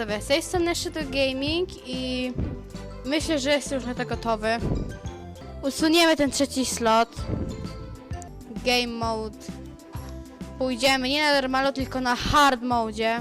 widzowie, z tej strony Shadow Gaming i myślę, że jest już na to gotowy. Usuniemy ten trzeci slot. Game mode. Pójdziemy nie na normalu, tylko na hard mode.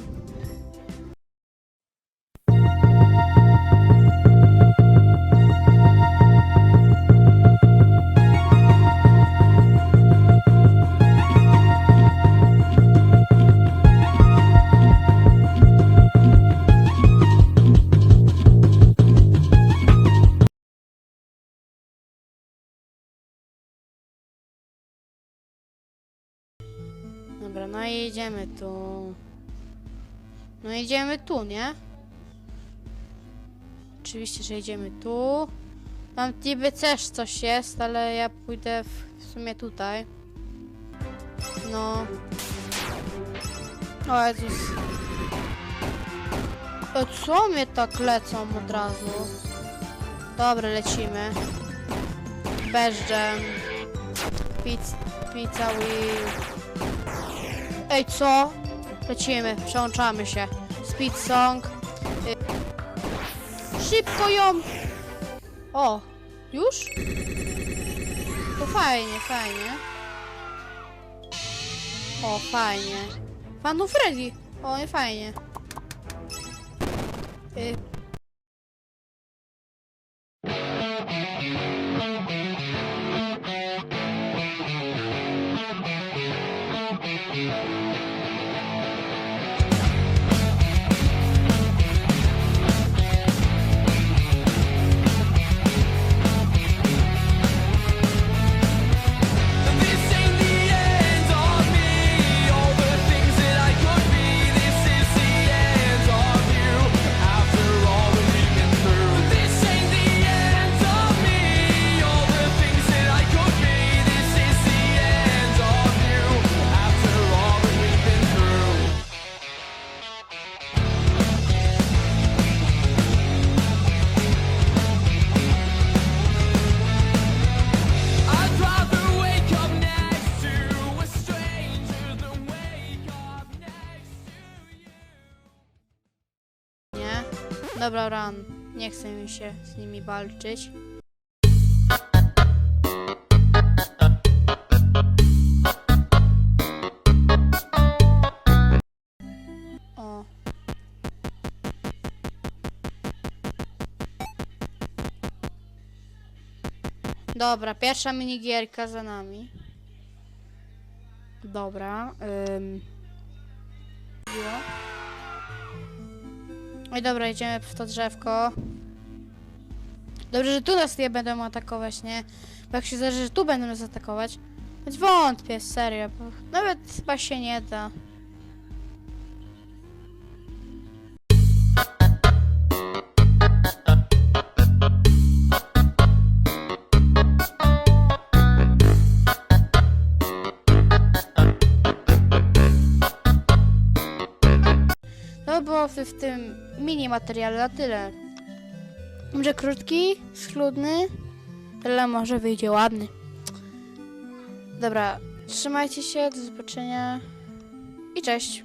Dobra, no i jedziemy tu. No jedziemy tu, nie? Oczywiście, że jedziemy tu. Tam niby też coś jest, ale ja pójdę w, w sumie tutaj. No. O Jezus. O, co mnie tak lecą od razu? Dobra, lecimy. Beżdżem. Pizza, pizza wheel. Ej, co? Lecimy, przełączamy się. Speed song. Y Szybko ją! O, już? To fajnie, fajnie. O, fajnie. Panu Freddy. O, nie fajnie. Y Dobra, run. Nie chcę mi się z nimi walczyć. O. Dobra, pierwsza minigierka za nami. Dobra. Ym. Jo. Oj, dobra, idziemy w to drzewko. Dobrze, że tu nas nie będą atakować, nie? Bo jak się zdarzy, że tu będą nas atakować, choć wątpię, serio, nawet chyba się nie da. W tym mini materiale na tyle. Może krótki, schludny, ale może wyjdzie ładny. Dobra, trzymajcie się, do zobaczenia i cześć.